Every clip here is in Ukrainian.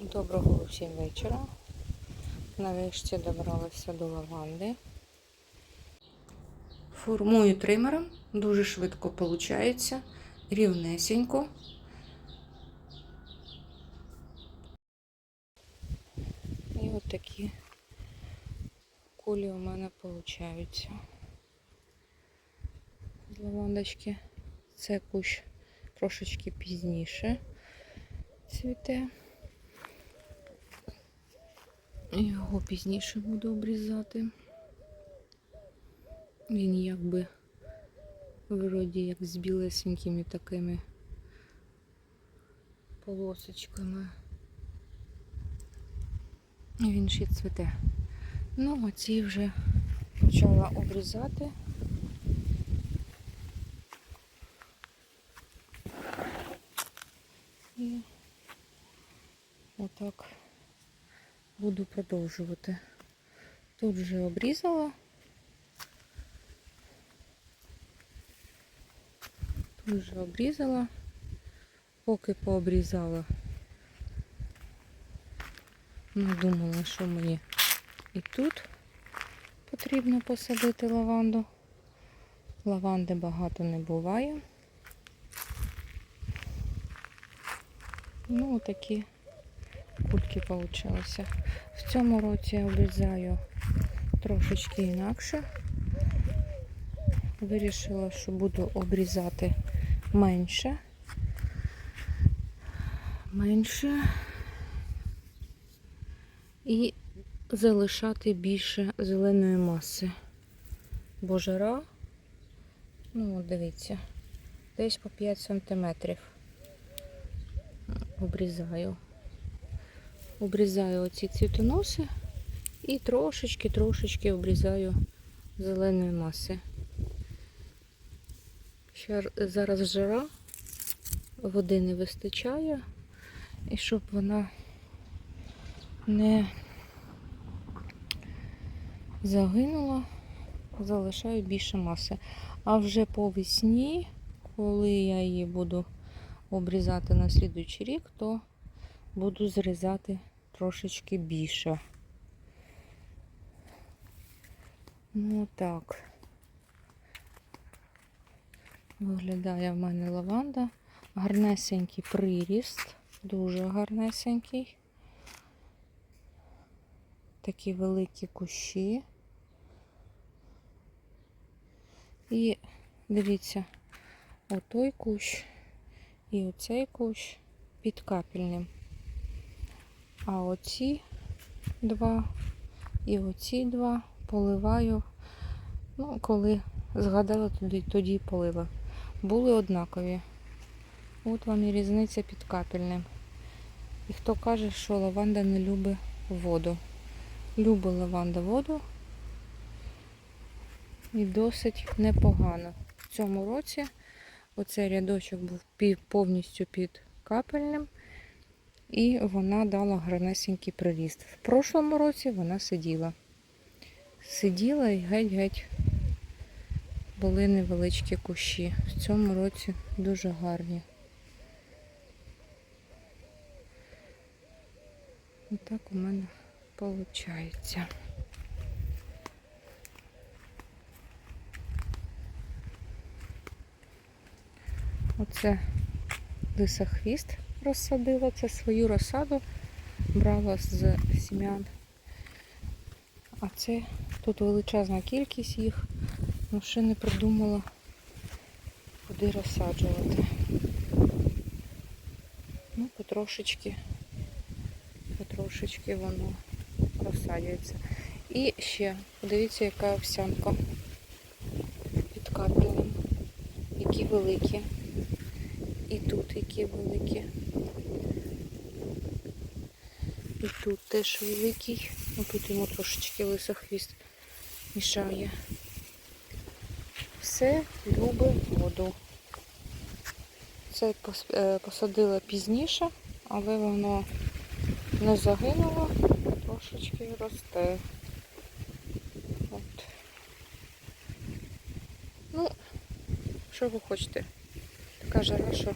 Доброго всім вечора. Нарешті добралася до лаванди. Формую тримером, дуже швидко виходить, рівнесенько. І от такі кулі у мене. З лавандочки. Це кущ трошечки пізніше цвіте. Його пізніше буду обрізати. Він якби вроді як з білесенькими такими полосочками. І він ще цвіте. Ну, а ці вже почала обрізати. І отак буду продовжувати. Тут вже обрізала. Тут вже обрізала. Поки пообрізала. Ну, думала, що мені і тут потрібно посадити лаванду. Лаванди багато не буває. Ну, такі кульки получилися. В цьому році я обрізаю трошечки інакше. Вирішила, що буду обрізати менше. Менше. І залишати більше зеленої маси. Бо жара, ну, дивіться, десь по 5 сантиметрів обрізаю. Обрізаю оці цвітоноси і трошечки-трошечки обрізаю зеленої маси. Ще зараз жара, води не вистачає, і щоб вона не загинула, залишаю більше маси. А вже по весні, коли я її буду обрізати на слідуючий рік, то буду зрізати трошечки більше. Ну так. Виглядає в мене лаванда. Гарнесенький приріст, дуже гарнесенький. Такі великі кущі. І дивіться, отой кущ і оцей кущ під капельним. А оці два і оці два поливаю, ну, коли згадала, тоді, тоді полила. Були однакові. От вам і різниця під капельним. І хто каже, що лаванда не любить воду. Любить лаванда воду і досить непогано. В цьому році оцей рядочок був повністю під капельним. І вона дала гарнесенький приріст. В прошлому році вона сиділа. Сиділа і геть-геть були невеличкі кущі. В цьому році дуже гарні. Отак у мене виходить. Оце лисохвіст розсадила, це свою розсаду брала з сім'ян. А це тут величезна кількість їх, але ще не придумала, куди розсаджувати. Ну, потрошечки, потрошечки воно розсаджується. І ще, подивіться, яка овсянка під капелем. Які великі. І тут які великі. І тут теж великий. Ось тут йому трошечки лисохвіст мішає. Все любить воду. Це е, посадила пізніше, але воно не загинуло, трошечки росте. От. Ну, що ви хочете? Така жара, що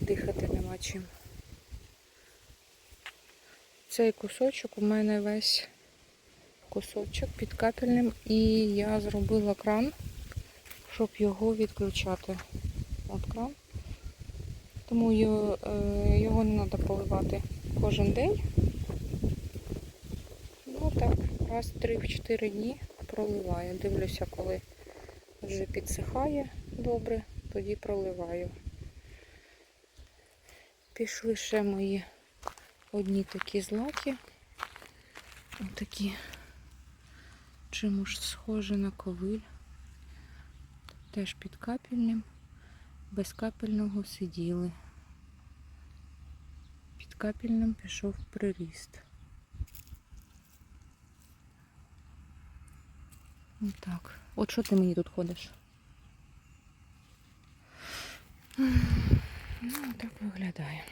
дихати нема чим. цей кусочок у мене весь кусочок під капельним, і я зробила кран, щоб його відключати. От кран. Тому його, е, його не треба поливати кожен день. Ну так, раз 3-4 дні проливаю. Дивлюся, коли вже підсихає добре, тоді проливаю. Пішли ще мої одні такі злаки. Такі чимось схожі на ковиль. Теж під капельним. Без капельного сиділи. Під капельним пішов приріст. Отак. От що ти мені тут ходиш? Ну, так виглядає.